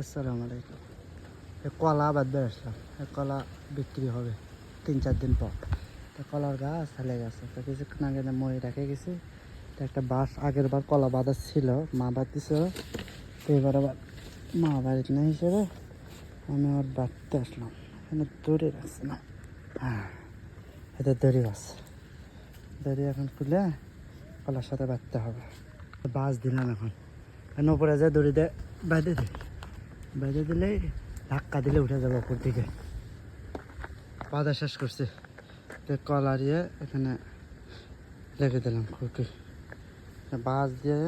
আসসালামু আলাইকুম। কলা বাদ দিয়ে আসলাম। কলা বিক্রি হবে তিন চার দিন পর। তো কলার গাছ হেলে গেছে। তো কিছুক্ষণ আগে মই রেখে গেছি। তো একটা বাস আগের বার কলা বাঁধা ছিল, মা দিছিল তো এবার আবার মা বাড়িতে না হিসেবে আমি আবার বাড়তে আসলাম। এখানে দড়ি রাখছে না। হ্যাঁ এতে দড়ি আছে দড়ি এখন খুলে কলার সাথে বাঁধতে হবে। বাস দিলাম এখন। এখন উপরে যে দড়ি দিয়ে বেঁধে দিই। বেঁধে দিলেই ধাক্কা দিলে উঠে যাবে উপর দিকে। বাধা শেষ করছি। তো কলারিয়ে এখানে রেখে দিলাম খুঁটি বাঁশ দিয়ে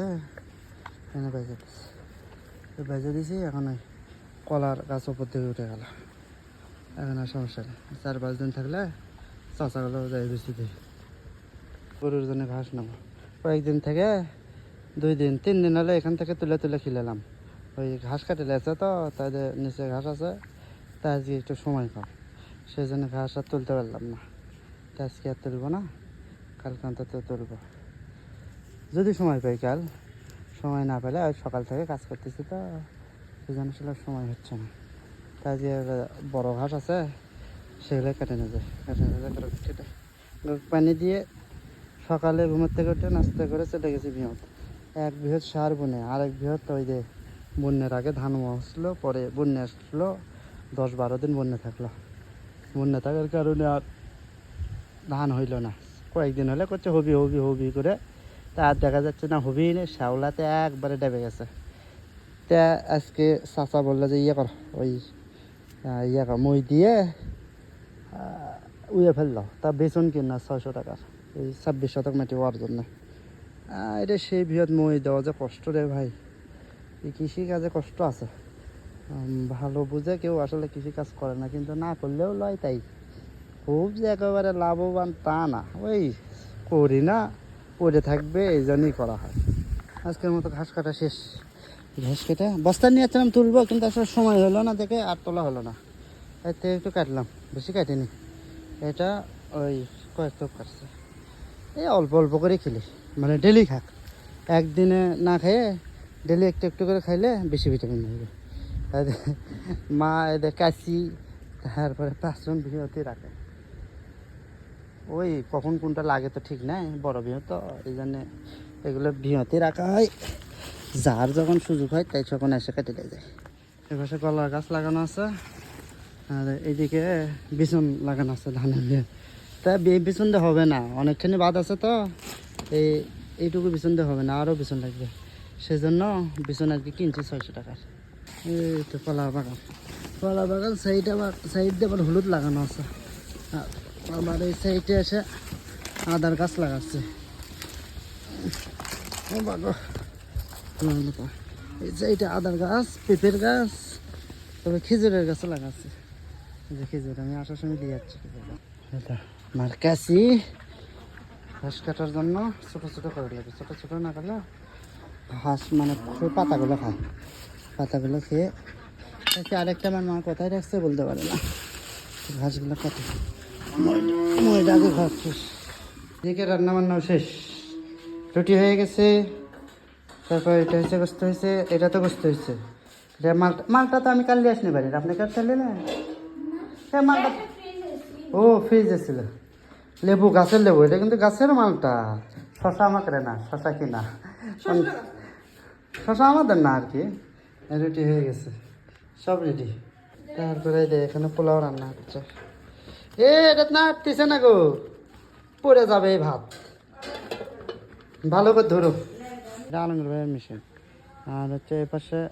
এখানে বেঁধে দিচ্ছি বেঁধে দিছি, এখন ওই কলার গাছ ওপর দিকে উঠে গেল। এখন আর সমস্যা নেই। চার পাঁচ দিন থাকলে চাষাগুলো যাই বেশি দিই। গরুর জন্য ঘাস নেব। কয়েকদিন থেকে দুই দিন, তিন দিন হলে এখান থেকে তুলে তুলে খিলালাম। ওই ঘাস কাটে লেছে তো তাদের নিচে ঘাস আছে তাই আজকে একটু সময় কম সেই জন্য ঘাস আর তুলতে পারলাম না। তাই আজকে আর তুলবো না, কালকে অন্তত তুলবো। যদি সময় পাই কাল, সময় না পেলে ওই সকাল থেকে কাজ করতেছি তো সেই জন্য আসলে সময় হচ্ছে না। তাই যে বড় ঘাস আছে, সেগুলো কেটে নিয়ে যায় কেটে নিয়ে যায় কেটে পানি দিয়ে সকালে ঘুমের থেকে উঠে নাস্তা করে চলে গেছি বৃহৎ। এক বৃহৎ সার বনে, আরেক বৃহৎ ওই যে বন্যার আগে ধান আসলো পরে বন্যা আসলো, দশ বারো দিন বন্যা থাকল। বন্যা থাকার কারণে আর ধান হইল না। কয়েকদিন হলে করছে হবি হবি হবি করে। তা আর দেখা যাচ্ছে না, হবি না শ্যাওলাতে একবারে ডেবে গেছে। তা আজকে চাচা বলল যে ইয়ে কর, ওই ইয়ে কর, মই দিয়ে উয়ে ফেলল। তা বেতন কিনা ছয়শো টাকার, এই ছাব্বিশ শতক মাটি হওয়ার জন্য। এটা সেই বৃহৎ মই দেওয়া যে কষ্ট রে ভাই। এই কৃষিকাজে কষ্ট আছে। ভালো বুঝে কেউ আসলে কৃষি কাজ করে না, কিন্তু না করলেও লয় তাই। খুব যে একেবারে লাভবান তা না, ওই করি না, পড়ে থাকবে, এই জন্যই করা হয়। আজকের মতো ঘাস কাটা শেষ। ঘাস কেটে বস্তা নিয়ে যাচ্ছিলাম তুলবো, কিন্তু আসলে সময় হলো না দেখে আর তোলা হলো না। এতে একটু কাটলাম, বেশি কাটিনি। এটা ওই কয়েক চোখ কাটছে। এই অল্প অল্প করে খেলি মানে ডেলি খাক। একদিনে না খেয়ে ডেলি একটু একটু করে খাইলে বেশি ভিটামিন হবে মা এদের কাশি, তারপরে পাঁচজন বৃহতি রাখে ওই কখন কোনটা লাগে তো ঠিক নাই, বড় বৃহৎ তো, এই জন্যে এগুলো বৃহতি রাখা হয়। যার যখন সুযোগ হয়, তাই তখন এসে কেটে যায়। এপাশে কলার গাছ লাগানো আছে, আর এইদিকে বিছন লাগানো আছে ধানের দিয়ে তা বিছন দিয়ে হবে না, অনেকখানি বাদ আছে তো এই এইটুকু বিছন দিয়ে হবে না, আরও বিছন লাগবে। সেজন্য বিছন আর কি কিনছি ছয়শো টাকার। এই তো কলা বাগান। কলা বাগান সাইড আবার সাইড দিয়ে আবার হলুদ লাগানো আছে। আবার এই সাইডে এসে আদার গাছ লাগাচ্ছে। এই সাইডে আদার গাছ, পেঁপের গাছ তবে খেজুরের গাছও লাগাচ্ছে। যে খেজুর, আমি আসার সময় দিয়ে যাচ্ছি। এটা আমার কাশি ঘাস কাটার জন্য ছোটো ছোটো করে লাগে ছোটো ছোটো না করলে ঘাস মানে পাতাগুলো খায়। পাতাগুলো খেয়ে তাকে আরেকটা আমার মা কোথায় রাখছে বলতে পারে না। ঘাসগুলো কাটে ময়দা আগে খাচ্ছিস এদিকে রান্না বান্নাও শেষ। রুটি হয়ে গেছে। তারপর এটা হচ্ছে গোস্ত হয়েছে, এটা তো গোস্ত হয়েছে। এটা মালটা মালটা তো আমি কাল দিয়ে আসনি বাড়ির। আপনি কাল চাইলে না হ্যাঁ মালটা ও ফ্রিজ ছিল লেবু, গাছের লেবু। এটা কিন্তু গাছের মালটা। শশা আমাকে না, শশা কিনা। শশা আমাদের না আর কি। রেডি হয়ে গেছে। সব রেডি। তারপরে এখানে পোলাও রান্না হচ্ছে। এ, এটা না আটতেছে না গো। পড়ে যাবে এই ভাত। ভালো করে ধরো। এটা ভাইয়ের মেশিন আর হচ্ছে এই পাশে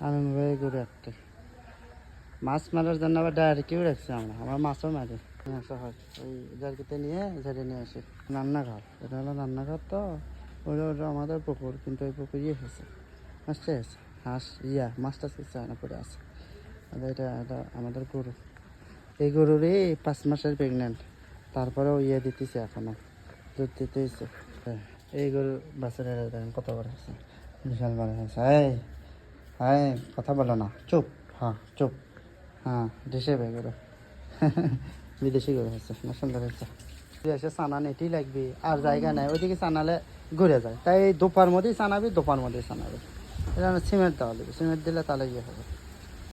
আলমগীর ভাই গরু একটা। মাছ মারার জন্য আবার ডায়েরিকেও রাখছি আমরা। আমার মাছও মারি। মাছ হয়। ওই জার্কিতে নিয়ে ঝেড়ে নিয়ে আসি। রান্নাঘর। এটা হলো রান্নাঘর তো। ওটা ওটা আমাদের পুকুর, কিন্তু ওই পুকুর ইয়ে হয়েছে। মাছটা আছে হাঁস, ইয়া, মাছটা হয় না পড়ে আছে। এটা এটা আমাদের গরু। এই গরুরই পাঁচ মাসের প্রেগনেন্ট তারপরেও ইয়ে দিতেছে এখনও, দুধ দিতেছে। হ্যাঁ এই গরু বাচ্চারা দেখেন কত বড় আছে বিশাল বড় হয়েছে। এই হ্যাঁ কথা বলো না, চুপ হ্যাঁ চুপ। হ্যাঁ দেশে ভাই গরু। বিদেশি গরু আছে না সুন্দর হয়েছে। এসে সানান এটি লাগবে, আর জায়গা নাই। ওইদিকে সানালে ঘুরে যায়। তাই দোপার মধ্যেই সানাবি, দোপার মধ্যেই সানাবি। এটা সিমেন্ট দেওয়া লাগবে সিমেন্ট দিলে তাহলে ইয়ে হবে।